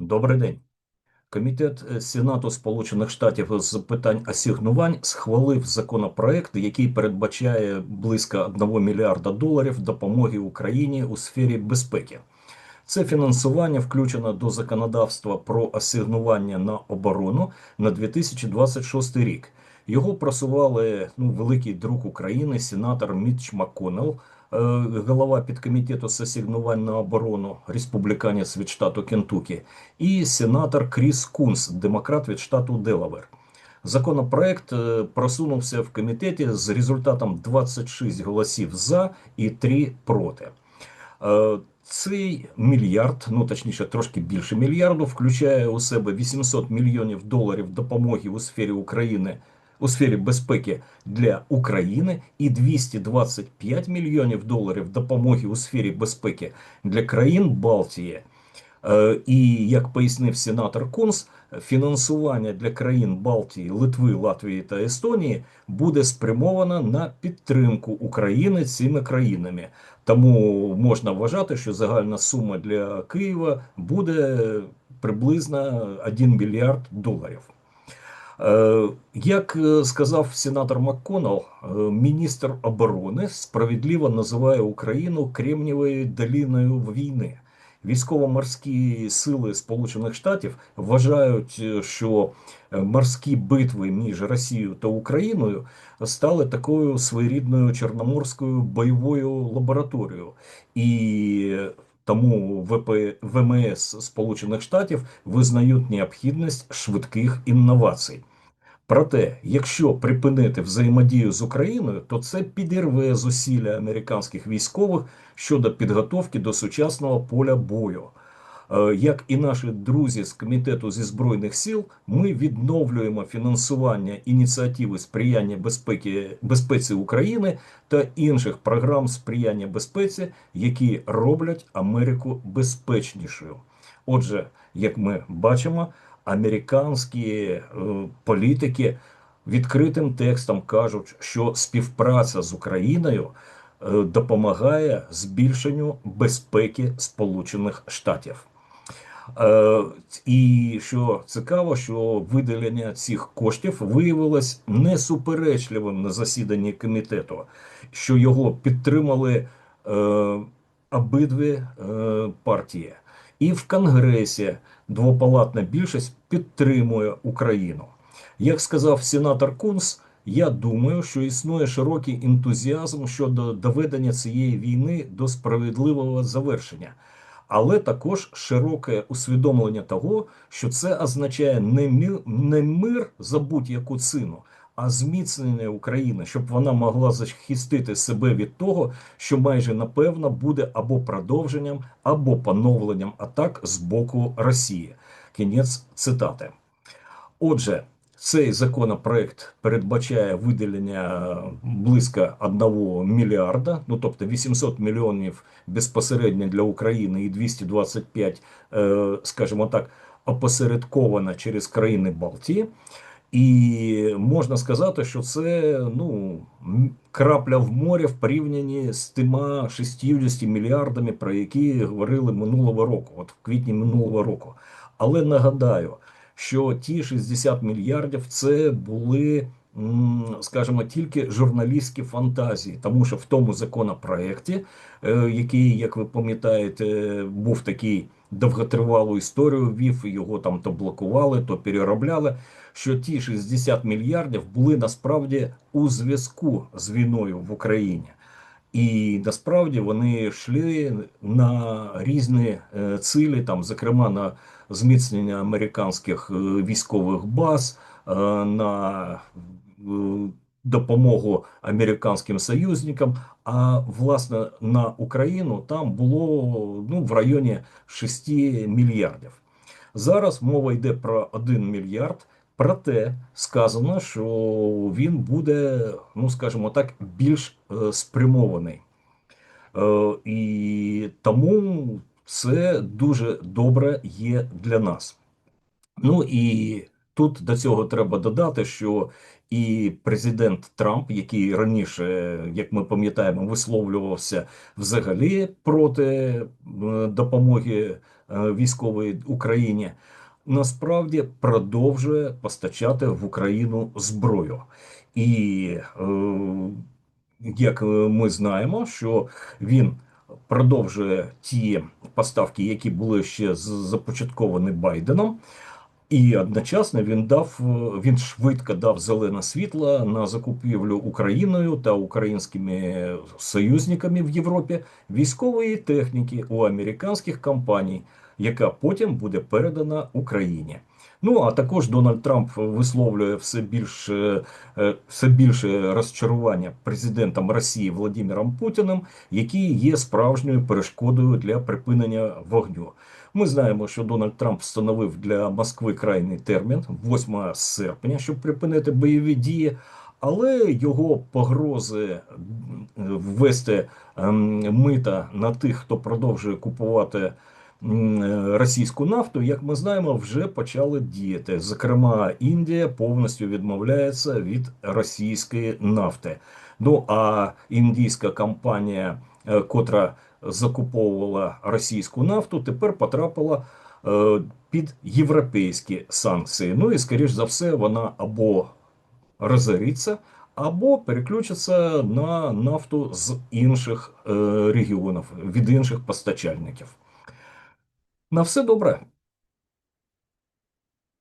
Добрий день. Комітет е, Сенату Сполучених Штатів з питань асигнувань схвалив законопроект, який передбачає близько 1 мільярда доларів допомоги Україні у сфері безпеки. Це фінансування включено до законодавства про асигнування на оборону на 2026 рік. Його просували ну, великий друг України, сенатор Мітч МакКоннелл, голова підкомітету з асигнувань на оборону, республіканець від штату Кентукі, і сенатор Кріс Кунс, демократ від штату Делавер. Законопроект е, просунувся в комітеті з результатом 26 голосів за і 3 проти. Е, Цей мільярд, ну точніше, трошки більше мільярду, включає у себе 800 мільйонів доларів допомоги у сфері України у сфері безпеки для України і 225 мільйонів доларів допомоги у сфері безпеки для країн Балтії. Е, І як пояснив сенатор Кунс, фінансування для країн Балтії, Литви, Латвії та Естонії буде спрямовано на підтримку України цими країнами. Тому можна вважати, що загальна сума для Києва буде приблизно 1 мільярд доларів. Е, Як е, сказав сенатор МакКоннелл, е, міністр оборони справедливо називає Україну Кремнієвою доліною війни. Військово-морські сили Сполучених Штатів вважають, що морські битви між Росією та Україною стали такою своєрідною чорноморською бойовою лабораторією, і тому ВП, ВМС Сполучених Штатів визнають необхідність швидких інновацій. Проте, якщо припинити взаємодію з Україною, то це підірве зусилля американських військових щодо підготовки до сучасного поля бою. Е, Як і наші друзі з комітету зі збройних сил, ми відновлюємо фінансування ініціативи сприяння безпеки безпеці України та інших програм сприяння безпеці, які роблять Америку безпечнішою. Отже, як ми бачимо, американські е, політики відкритим текстом кажуть, що співпраця з Україною е, допомагає збільшенню безпеки Сполучених Штатів. Е, І що цікаво, що виділення цих коштів виявилось несуперечливим на засіданні комітету, що його підтримали обидві партії. І в Конгресі двопалатна більшість підтримує Україну. Як сказав сенатор Кунс, я думаю, що існує широкий ентузіазм щодо доведення цієї війни до справедливого завершення, але також широке усвідомлення того, що це означає не мир, за будь-яку ціну, а зміцнення України, щоб вона могла захистити себе від того, що майже напевно буде або продовженням, або поновленням атак з боку Росії. Кінець цитати. Отже, цей законопроект передбачає виділення близько 1 мільярда, ну тобто 800 мільйонів безпосередньо для України і 225, е, скажімо так, опосередковано через країни Балтії. І можна сказати, що це ну, крапля в морі в порівнянні з тима 60 мільярдами, про які говорили минулого року, от в квітні минулого року. Але нагадаю, що ті 60 мільярдів це були, скажімо, тільки журналістські фантазії, тому що в тому законопроекті, е, який, як ви пам'ятаєте, був такий довготривалу історію вів, його там то блокували, то переробляли. Що ті 60 мільярдів були насправді у зв'язку з війною в Україні. І насправді вони йшли на різні е, цілі, там, зокрема на зміцнення американських е, військових баз, е, на допомогу американським союзникам. А власне на Україну там було ну, в районі 6 мільярдів. Зараз мова йде про 1 мільярд. Проте сказано, що він буде, ну скажімо так, більш е, спрямований. Е, і тому це дуже добре є для нас. Ну і тут до цього треба додати, що і президент Трамп, який раніше, як ми пам'ятаємо, висловлювався взагалі проти е, допомоги військової Україні, насправді продовжує постачати в Україну зброю. І е, як ми знаємо, що він продовжує ті поставки, які були ще започатковані Байденом. І одночасно він дав він швидко дав зелене світло на закупівлю Україною та українськими союзниками в Європі військової техніки у американських компаній, яка потім буде передана Україні. Ну а також Дональд Трамп висловлює все більше все більше розчарування президентом Росії Володимиром Путіним, який є справжньою перешкодою для припинення вогню. Ми знаємо, що Дональд Трамп встановив для Москви крайний термін 8 серпня, щоб припинити бойові дії. Але його погрози ввести мита на тих, хто продовжує купувати російську нафту, як ми знаємо, вже почали діяти. Зокрема, Індія повністю відмовляється від російської нафти. Ну а індійська компанія, е, котра закуповувала російську нафту, тепер потрапила е, під європейські санкції. Ну і скоріш за все, вона або розориться, або переключиться на нафту з інших е, регіонів від інших постачальників. На все добре.